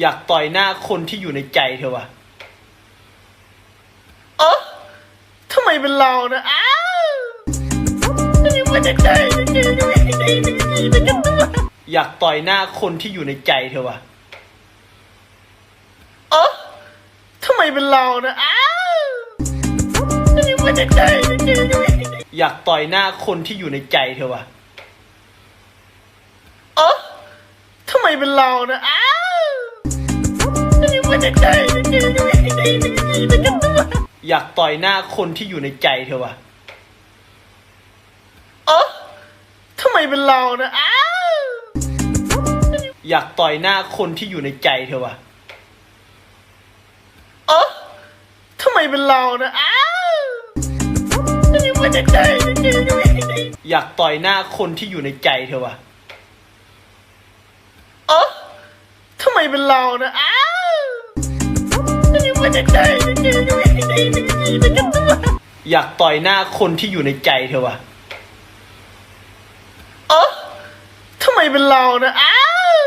อยากต่อยหน้าคนที่อยู่ในใจเธอวะเออทำไมเป็นเรานะอ้าวนี่มันจะใจอยากต่อยหน้าคนที่อยู่ในใจเธอวะเออทำไมเป็นเรานะอ้าวนี่มันจะใจอยากต่อยหน้าคนที่อยู่ในใจเธอวะเออทำไมเป็นเรานะอ้าวนี่มันจะใจ อยากต่อยหน้าคนที่อยู่ในใจเธอวะเอ๋อทำไมเป็นเรานะอ้าวอยากต่อยหน้าคนที่อยู่ในใจเธอวะเอ๋อทำไมเป็นเรานะอ้าวนี่มันจะใจอยากต่อยหน้าคนที่อยู่ในใจเธอวะเอ๋อทำไมเป็นเรานะอ้าวนี่มันจะใจ อยากต่อยหน้าคนที่อยู่ในใจเธอวะเออทำไมเป็นเรานะอ้าว